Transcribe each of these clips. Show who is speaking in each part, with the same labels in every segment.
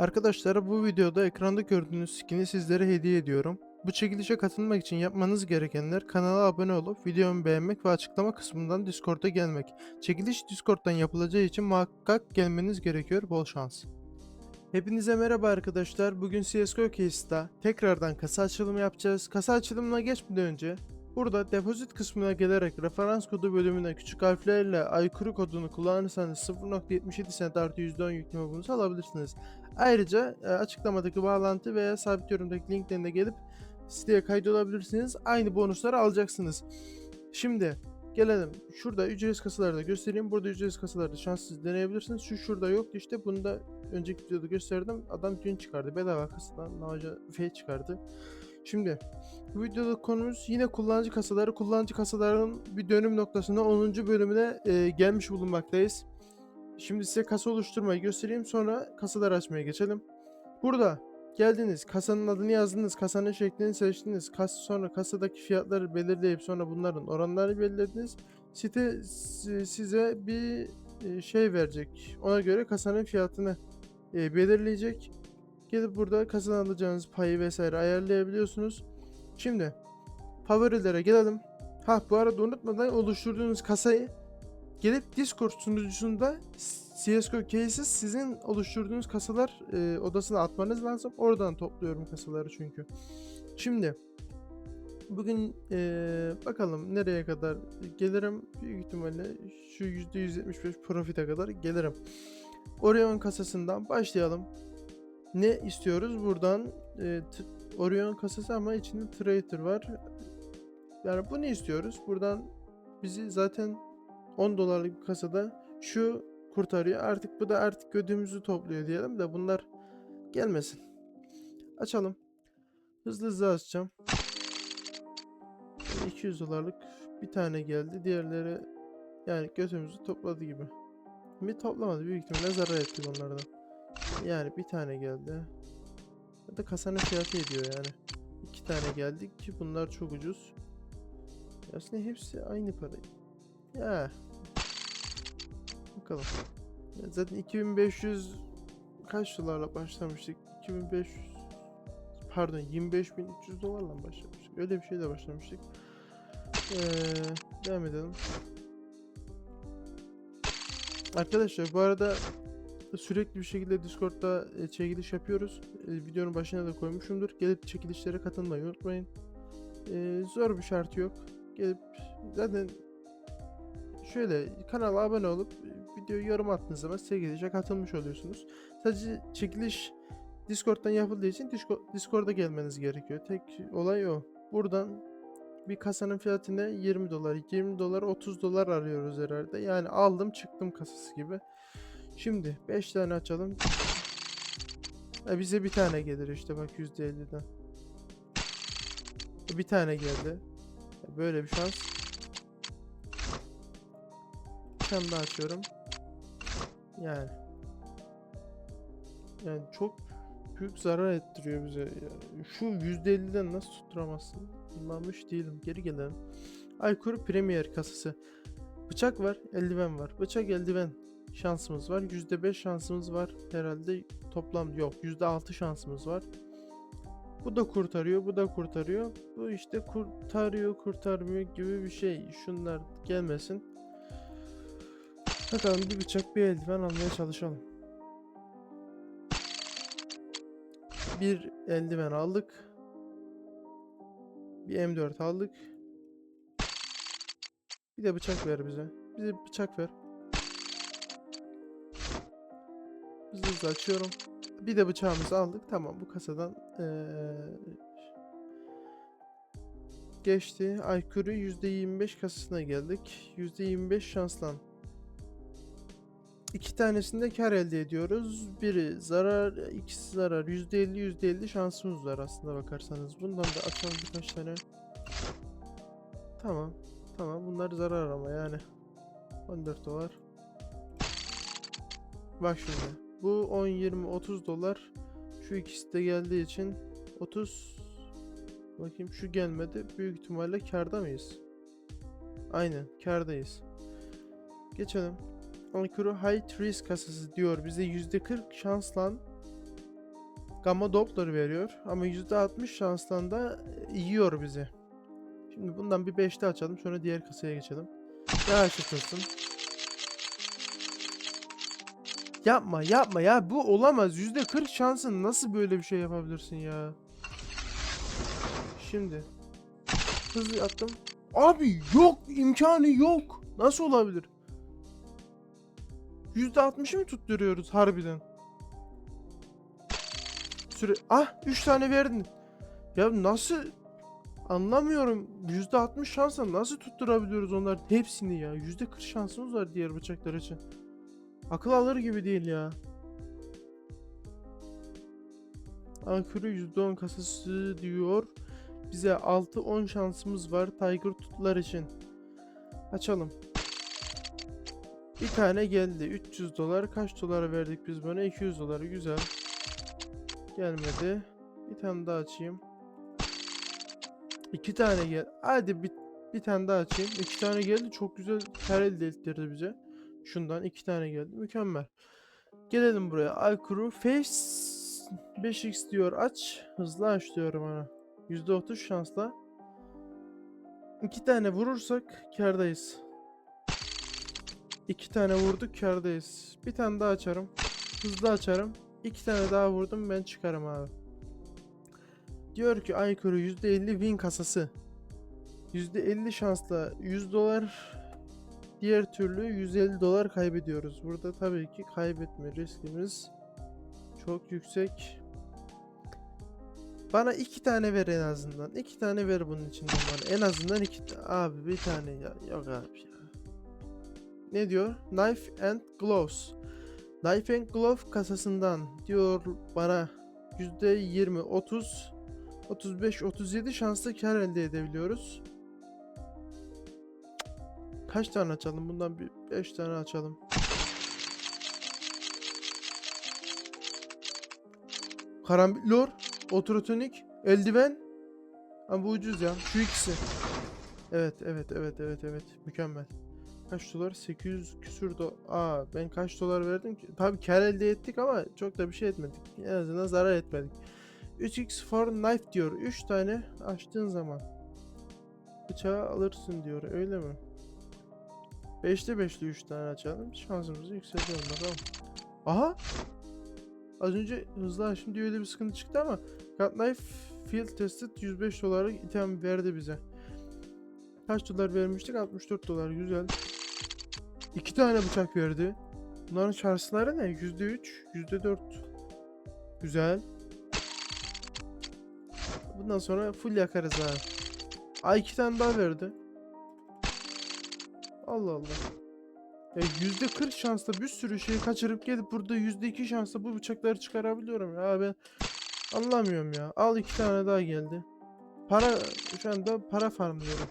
Speaker 1: Arkadaşlar bu videoda ekranda gördüğünüz skin'i sizlere hediye ediyorum. Bu çekilişe katılmak için yapmanız gerekenler kanala abone olup videomu beğenmek ve açıklama kısmından Discord'a gelmek. Çekiliş Discord'dan yapılacağı için muhakkak gelmeniz gerekiyor. Bol şans. Hepinize merhaba arkadaşlar. Bugün CSGO Case'da tekrardan kasa açılımı yapacağız. Kasa açılımına geçmeden önce burada depozit kısmına gelerek referans kodu bölümüne küçük harflerle aykırı kodunu kullanırsanız 0.77 cent artı %10 yükleme bonusu alabilirsiniz. Ayrıca e, açıklamadaki bağlantı veya sabit yorumdaki linklerine gelip siteye kaydolabilirsiniz. Aynı bonusları alacaksınız. Şimdi gelelim. Şurada ücretsiz kasalarda göstereyim. Burada ücretsiz kasalarda şanssız deneyebilirsiniz. Şu şurada yoktu işte. Bunu da önceki videoda gösterdim. Adam dün çıkardı. Bedava kasadan Navaja F çıkardı. Şimdi bu videoda konumuz yine kullanıcı kasaları. Kullanıcı kasaların bir dönüm noktasında 10. bölümüne e, gelmiş bulunmaktayız. Şimdi size kasa oluşturmayı göstereyim sonra kasalar açmaya geçelim. Burada geldiniz kasanın adını yazdınız kasanın şeklini seçtiniz kas sonra kasadaki fiyatları belirleyip sonra bunların oranlarını belirlediniz. Site si- size bir e, şey verecek ona göre kasanın fiyatını e, belirleyecek. Gelip burada kasadan alacağınız payı vesaire ayarlayabiliyorsunuz. Şimdi favorilere gelelim. Ha bu arada unutmadan oluşturduğunuz kasayı gelip Discord sunucusunda CSGO Cases sizin oluşturduğunuz kasalar e, odasına atmanız lazım. Oradan topluyorum kasaları çünkü. Şimdi bugün e, bakalım nereye kadar gelirim. Büyük ihtimalle şu %175 profite kadar gelirim. Orion kasasından başlayalım. Ne istiyoruz? Buradan e, Orion kasası ama içinde Trader var. Yani bunu istiyoruz. Buradan bizi zaten 10 dolarlık bir kasada şu kurtarıyor. Artık bu da artık gödümüzü topluyor diyelim de bunlar gelmesin. Açalım. Hızlı hızlı açacağım. 200 dolarlık bir tane geldi. Diğerleri yani götümüzü topladı gibi. Mi toplamadı büyük ihtimalle zarar ettik onlardan. Yani bir tane geldi. Ya da kasanın fiyatı ediyor yani. İki tane geldi ki bunlar çok ucuz. Aslında hepsi aynı para. Ya. Bakalım. Zaten 2500 kaç dolarla başlamıştık? 2500 pardon 25300 dolarla başlamıştık. Öyle bir şeyle başlamıştık. Ee, devam edelim. Arkadaşlar bu arada sürekli bir şekilde Discord'da e, çekiliş yapıyoruz. E, videonun başına da koymuşumdur. Gelip çekilişlere katılmayı unutmayın. E, zor bir şartı yok. Gelip zaten şöyle kanala abone olup videoyu yorum attığınız zaman çekilişe katılmış oluyorsunuz. Sadece çekiliş Discord'dan yapıldığı için Disco- Discord'a gelmeniz gerekiyor. Tek olay o. Buradan bir kasanın fiyatı ne? 20 dolar. 20 dolar 30 dolar arıyoruz herhalde. Yani aldım çıktım kasası gibi. Şimdi 5 tane açalım. E bize bir tane gelir işte bak %50'den. E, Bir tane geldi. E, Böyle bir şans. Bir tane daha açıyorum. Yani. Yani çok büyük zarar ettiriyor bize. Yani şu %50'den nasıl tutturamazsın? Anlamış değilim. Geri gelelim. Aykuru Premier kasası. Bıçak var, eldiven var. Bıçak, eldiven şansımız var. %5 şansımız var. Herhalde toplam yok. %6 şansımız var. Bu da kurtarıyor, bu da kurtarıyor. Bu işte kurtarıyor, kurtarmıyor gibi bir şey. Şunlar gelmesin. Bakalım bir bıçak, bir eldiven almaya çalışalım. Bir eldiven aldık. Bir M4 aldık. Bir de bıçak ver bize. Bize bıçak ver. Hızlı hızlı açıyorum. Bir de bıçağımızı aldık. Tamam bu kasadan eee, geçti. Aykırı %25 kasasına geldik. %25 şanslan. İki tanesinde kar elde ediyoruz. Biri zarar, ikisi zarar. %50 %50 şansımız var aslında bakarsanız. Bundan da açalım birkaç tane. Tamam. Tamam bunlar zarar ama yani. 14 dolar. Bak şimdi. Bu 10, 20, 30 dolar. Şu ikisi de geldiği için 30 Bakayım şu gelmedi. Büyük ihtimalle karda mıyız? Aynen kardayız. Geçelim. Ankara High Risk kasası diyor bize %40 şansla Gamma Doppler veriyor ama %60 şanstan da yiyor bizi. Şimdi bundan bir 5'te açalım sonra diğer kasaya geçelim. Yavaş açılsın. Yapma yapma ya bu olamaz. %40 şansın nasıl böyle bir şey yapabilirsin ya? Şimdi hızlı attım. Abi yok imkanı yok. Nasıl olabilir? %60'ı mı tutturuyoruz harbiden? Süre ah 3 tane verdin. Ya nasıl anlamıyorum. %60 şansla nasıl tutturabiliyoruz onlar hepsini ya? %40 şansımız var diğer bıçaklar için. Akıl alır gibi değil ya. Ankara %10 kasası diyor. Bize 6-10 şansımız var Tiger tutlar için. Açalım. Bir tane geldi. 300 dolar. Kaç dolara verdik biz buna? 200 dolar. Güzel. Gelmedi. Bir tane daha açayım. İki tane gel. Hadi bir, bir tane daha açayım. İki tane geldi. Çok güzel kar elde ettirdi bize. Şundan iki tane geldi. Mükemmel. Gelelim buraya. Aykuru Face 5x diyor. Aç. Hızlı aç diyorum ona. %30 şansla. İki tane vurursak kardayız. İki tane vurduk kardayız. Bir tane daha açarım. Hızlı açarım. İki tane daha vurdum ben çıkarım abi. Diyor ki aykırı %50 win kasası. %50 şansla 100 dolar diğer türlü 150 dolar kaybediyoruz. Burada tabii ki kaybetme riskimiz çok yüksek. Bana iki tane ver en azından. İki tane ver bunun içinden bana. En azından iki Abi bir tane ya. Yok abi. Ne diyor? Knife and Gloves. Knife and Glove kasasından diyor bana %20, 30, 35, 37 şanslı kar elde edebiliyoruz. Kaç tane açalım? Bundan bir 5 tane açalım. Karambillor, otrotonik, eldiven. Ama bu ucuz ya. Şu ikisi. Evet, evet, evet, evet, evet. Mükemmel. Kaç dolar? 800 küsür do... Aa ben kaç dolar verdim ki? Tabii kar elde ettik ama çok da bir şey etmedik. En azından zarar etmedik. 3x for knife diyor. 3 tane açtığın zaman bıçağı alırsın diyor. Öyle mi? 5'te 5'li 3 tane açalım. Şansımızı yükseltelim bakalım. Aha! Az önce hızlı açtım diye öyle bir sıkıntı çıktı ama Cut Knife Field Tested 105 dolarlık item verdi bize. Kaç dolar vermiştik? 64 dolar. Güzel. İki tane bıçak verdi. Bunların şansları ne? %3, %4. Güzel. Bundan sonra full yakarız abi. Ay iki tane daha verdi. Allah Allah. Ya %40 şansla bir sürü şeyi kaçırıp gelip burada %2 şansla bu bıçakları çıkarabiliyorum ya ben anlamıyorum ya. Al iki tane daha geldi. Para şu anda para farmlıyorum.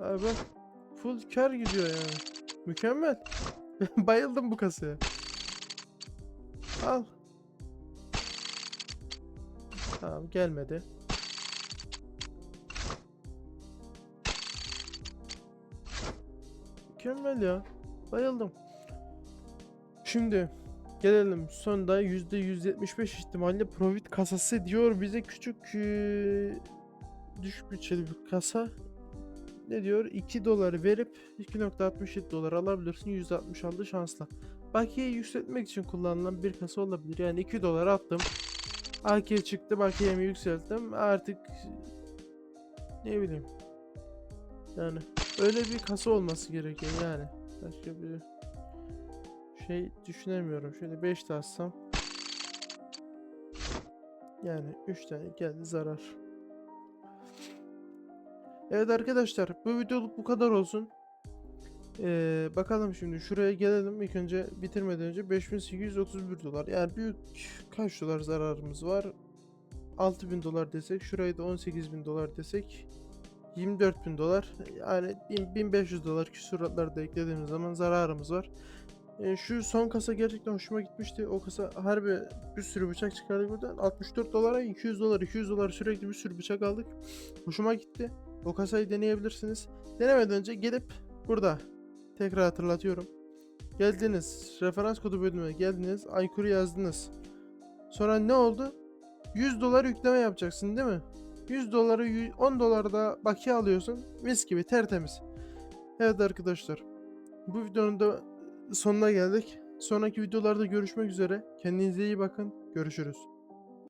Speaker 1: Abi bak full kar gidiyor yani. Mükemmel. Bayıldım bu kasaya. Al. Tamam gelmedi. Mükemmel ya. Bayıldım. Şimdi gelelim sonda %175 ihtimalle profit kasası diyor bize küçük eee, düşük bütçeli bir kasa. Ne diyor? 2 doları verip 2.67 dolar alabilirsin 166 şansla. Bakiyeyi yükseltmek için kullanılan bir kasa olabilir. Yani 2 dolar attım. Bakiye çıktı. Bakiyemi yükselttim. Artık ne bileyim. Yani öyle bir kasa olması gerekiyor yani. Başka bir şey düşünemiyorum. Şöyle 5 de atsam. Yani 3 tane geldi zarar. Evet arkadaşlar bu videoluk bu kadar olsun. Ee, bakalım şimdi şuraya gelelim ilk önce bitirmeden önce 5831 dolar yani büyük kaç dolar zararımız var 6000 dolar desek şurayı da 18000 dolar desek 24000 dolar yani 1000 1500 dolar küsuratları da eklediğimiz zaman zararımız var. Ee, şu son kasa gerçekten hoşuma gitmişti. O kasa harbi bir sürü bıçak çıkardık buradan. 64 dolara 200 dolar 200 dolar sürekli bir sürü bıçak aldık. Hoşuma gitti. O kasayı deneyebilirsiniz. Denemeden önce gelip burada tekrar hatırlatıyorum. Geldiniz. Referans kodu bölümüne geldiniz. Aykuru yazdınız. Sonra ne oldu? 100 dolar yükleme yapacaksın değil mi? 100 doları yü- 10 dolar da bakiye alıyorsun. Mis gibi tertemiz. Evet arkadaşlar. Bu videonun da sonuna geldik. Sonraki videolarda görüşmek üzere. Kendinize iyi bakın. Görüşürüz.